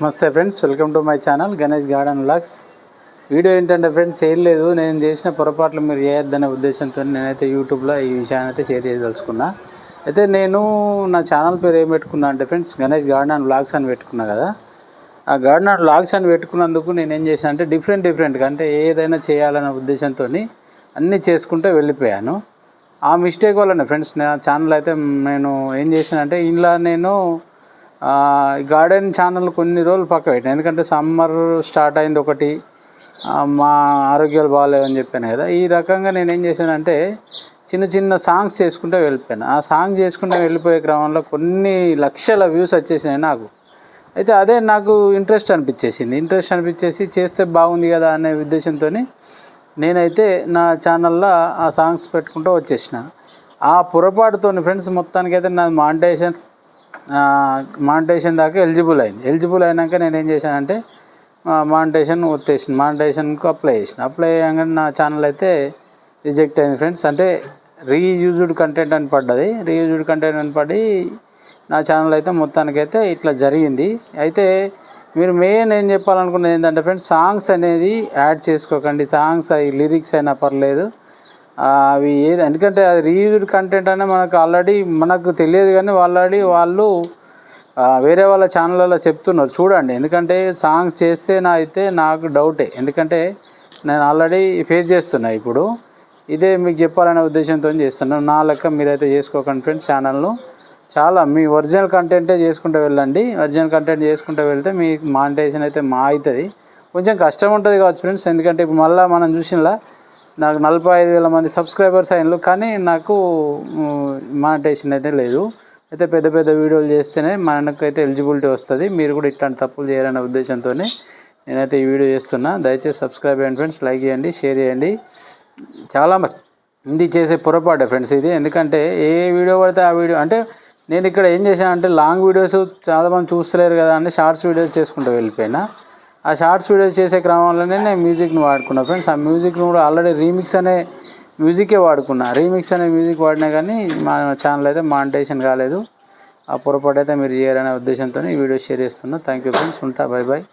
నమస్తే friends welcome to my channel Ganesh garden vlogs video ఏంటంటే friends ఏం లేదు నేను చేసిన పొరపాట్లు మీరు చేయొద్దనే ఉద్దేశంతో నేనైతే యూట్యూబ్లో ఈ విషయాన్ని అయితే షేర్ చేయదలుచుకున్నా. అయితే నేను నా ఛానల్ పేరు ఏం పెట్టుకున్నా అంటే friends Ganesh garden and vlogs అని పెట్టుకున్నా కదా. ఆ గార్డెన్ అండ్ వ్లాగ్స్ అని పెట్టుకున్నందుకు నేను ఏం చేశాను అంటే డిఫరెంట్ డిఫరెంట్గా అంటే ఏదైనా చేయాలనే ఉద్దేశంతో అన్నీ చేసుకుంటే వెళ్ళిపోయాను. ఆ మిస్టేక్ వల్లనే ఫ్రెండ్స్ నా ఛానల్ అయితే నేను ఏం చేశానంటే ఇంట్లో నేను గార్డెన్ ఛానల్ కొన్ని రోజులు పక్క పెట్టాను. ఎందుకంటే సమ్మర్ స్టార్ట్ అయింది ఒకటి. మా ఆరోగ్యాలు బాగాలేవని చెప్పాను కదా. ఈ రకంగా నేను ఏం చేశానంటే చిన్న చిన్న సాంగ్స్ చేసుకుంటూ వెళ్ళిపోయాను. ఆ సాంగ్ చేసుకుంటూ వెళ్ళిపోయే క్రమంలో కొన్ని లక్షల వ్యూస్ వచ్చేసినాయి నాకు. అయితే అదే నాకు ఇంట్రెస్ట్ అనిపించేసింది. ఇంట్రెస్ట్ అనిపించేసి చేస్తే బాగుంది కదా అనే ఉద్దేశంతో నేనైతే నా ఛానల్లో ఆ సాంగ్స్ పెట్టుకుంటూ వచ్చేసిన. ఆ పొరపాటుతో ఫ్రెండ్స్ మొత్తానికైతే నా మానిటైజేషన్ మానిటైజేషన్ దాకా ఎలిజిబుల్ అయింది. ఎలిజిబుల్ అయినాక నేను ఏం చేశానంటే మానిటైజేషన్ వచ్చేసింది మానిటైజేషన్కు అప్లై చేసిన. అప్లై అయ్యాక నా ఛానల్ అయితే రిజెక్ట్ అయింది ఫ్రెండ్స్ అంటే రీయూజ్డ్ కంటెంట్ అని పడ్డది. రీయూజ్డ్ కంటెంట్ అని పడి నా ఛానల్ అయితే మొత్తానికైతే ఇట్లా జరిగింది. అయితే మీరు మెయిన్ ఏం చెప్పాలనుకున్నది ఏంటంటే ఫ్రెండ్స్ సాంగ్స్ అనేది యాడ్ చేసుకోకండి. సాంగ్స్ అవి లిరిక్స్ అయినా పర్లేదు. అవి ఏది ఎందుకంటే అది రీయూజ్డ్ కంటెంట్ అనే మనకు ఆల్రెడీ మనకు తెలియదు కానీ ఆల్రెడీ వాళ్ళు వేరే వాళ్ళ ఛానళ్ళలో చెప్తున్నారు. చూడండి ఎందుకంటే సాంగ్స్ చేస్తే నా అయితే నాకు డౌటే ఎందుకంటే నేను ఆల్రెడీ ఫేస్ చేస్తున్నా ఇప్పుడు. ఇదే మీకు చెప్పాలనే ఉద్దేశంతో చేస్తున్నాను నా లెక్క మీరైతే చేసుకోకండి ఫ్రెండ్స్ ఛానల్ను చాలా మీ ఒరిజినల్ కంటెంటే చేసుకుంటూ వెళ్ళండి. ఒరిజినల్ కంటెంట్ చేసుకుంటూ వెళ్తే మీ మానిటైజేషన్ అయితే మా అవుతుంది కొంచెం కష్టం ఉంటుంది కావచ్చు ఫ్రెండ్స్ ఎందుకంటే ఇప్పుడు మళ్ళీ మనం చూసినలా నాకు నలభై ఐదు వేల మంది సబ్స్క్రైబర్స్ అయినలు కానీ నాకు మానిటేషన్ అయితే లేదు. అయితే పెద్ద పెద్ద వీడియోలు చేస్తేనే మనకైతే ఎలిజిబిలిటీ వస్తుంది. మీరు కూడా ఇట్లాంటి తప్పులు చేయాలనే ఉద్దేశంతో నేనైతే ఈ వీడియో చేస్తున్నా. దయచేసి సబ్స్క్రైబ్ చేయండి ఫ్రెండ్స్ లైక్ చేయండి షేర్ చేయండి. చాలా మంది చేసే పొరపాటే ఫ్రెండ్స్ ఇది. ఎందుకంటే ఏ వీడియో పడితే ఆ వీడియో అంటే నేను ఇక్కడ ఏం చేశానంటే లాంగ్ వీడియోస్ చాలామంది చూస్తలేరు కదా అని షార్ట్స్ వీడియోస్ చేసుకుంటూ వెళ్ళిపోయినా. ఆ షార్ట్స్ వీడియోస్ చేసే క్రమంలోనే నేను మ్యూజిక్ని వాడుకున్నా. ఫ్రెండ్స్ ఆ మ్యూజిక్ని కూడా ఆల్రెడీ రీమిక్స్ అనే మ్యూజికే వాడుకున్నా. రీమిక్స్ అనే మ్యూజిక్ వాడినా కానీ మా ఛానల్ అయితే మానిటైజేషన్ కాలేదు. ఆ పొరపాటు అయితే మీరు చేయాలనే ఉద్దేశంతో ఈ వీడియో షేర్ చేస్తున్నా. థ్యాంక్ యూ ఫ్రెండ్స్ ఉంటా బై బాయ్